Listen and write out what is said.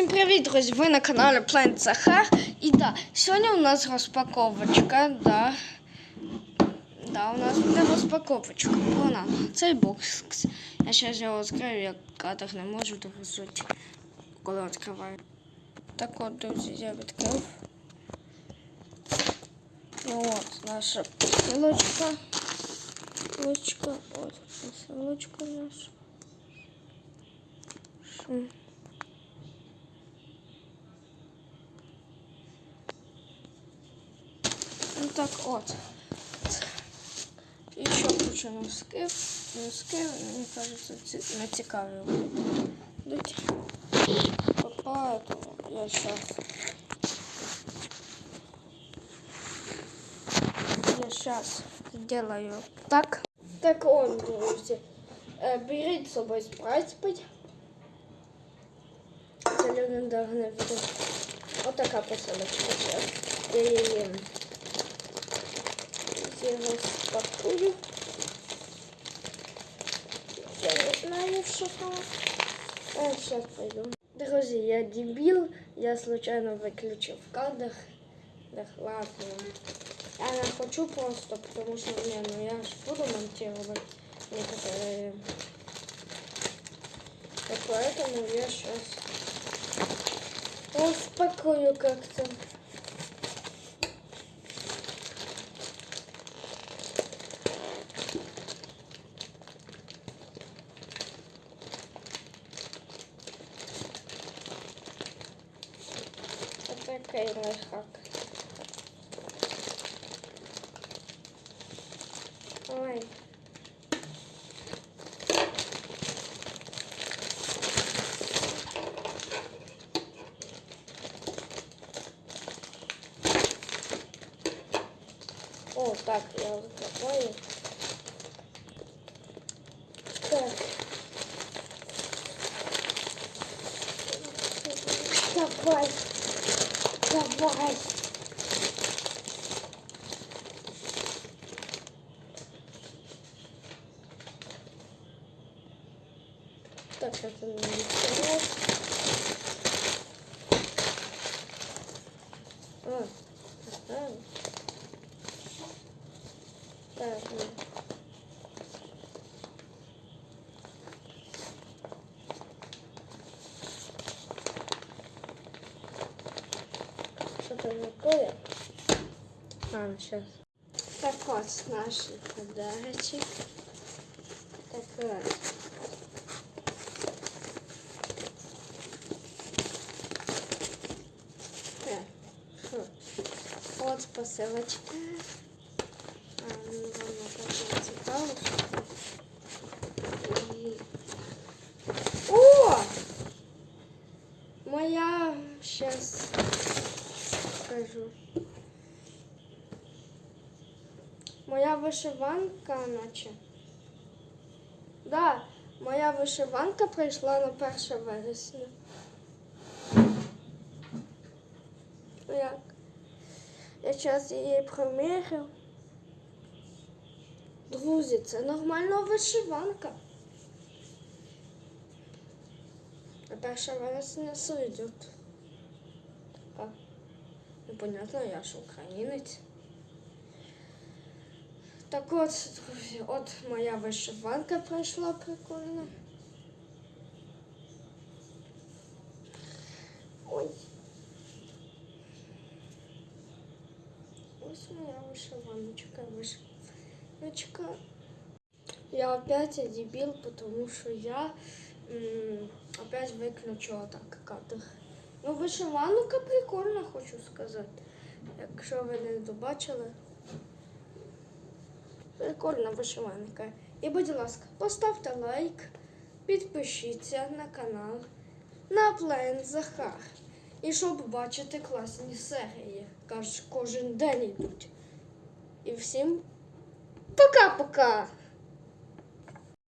Всім привіт, друзі! Ви на каналі Planet Захар. І да, сьогодні у нас розпаковочка. Да. Да, у нас буде розпаковочка. Вона. Цей бокс. Я зараз його відкрию, я кадр не можу довезути, коли відкриваю. Так от, друзі, я відкрив. Ну от, наша посилочка. Посилочка. От, посилочка наша. Що? Ну так от. І ще куча носків. Носки, мені кажется, ці- не цікаві будуть. Поэтому я сейчас я сейчас сделаю так. Так он, друзі. Е, Беріть з собою спрайт пить. Це легендарне відео. Отака посилочка зараз. Я її його спакую. Я не знаю, що там. А, сейчас пойду. Друзі, я дебіл, я случайно виключив кадр. Да ладно. Я не хочу просто, потому что, не, ну я ж буду монтировать некоторые. И поэтому я сейчас успокою как-то. Вот такой лайфхак. Ой. О, так, я закрываю. Так. Давай. Давай. Так, это не интересно. А, ага. Так, ну. Что там такое? А, ну сейчас. Так вот, наш подарочек. Так вот. Вот посылочка. А, ну, воно так цікаво. І... О! Моя сейчас скажу. Моя вишиванка, наче. Да, моя вишиванка прийшла на 1 вересня. Як? Я зараз її примірю. Друзі, це нормальна вишиванка. А перша вересня сойдет. Така. Непонятно, я ж українець. Так от, друзі, от моя вишиванка прийшла прикольно. Ой. Ось моя вишиваночка, вишиваночка. Я опять дебил, потому что я опять выключила так кадр. Ну, вишиванка прикольна, хочу сказати. Якщо ви не добачили. Прикольна вишиванка. І, будь ласка, поставте лайк, підпишіться на канал на Плен Захар. І щоб бачити класні серії. Каж, кожен день йдуть. І всім пока-пока!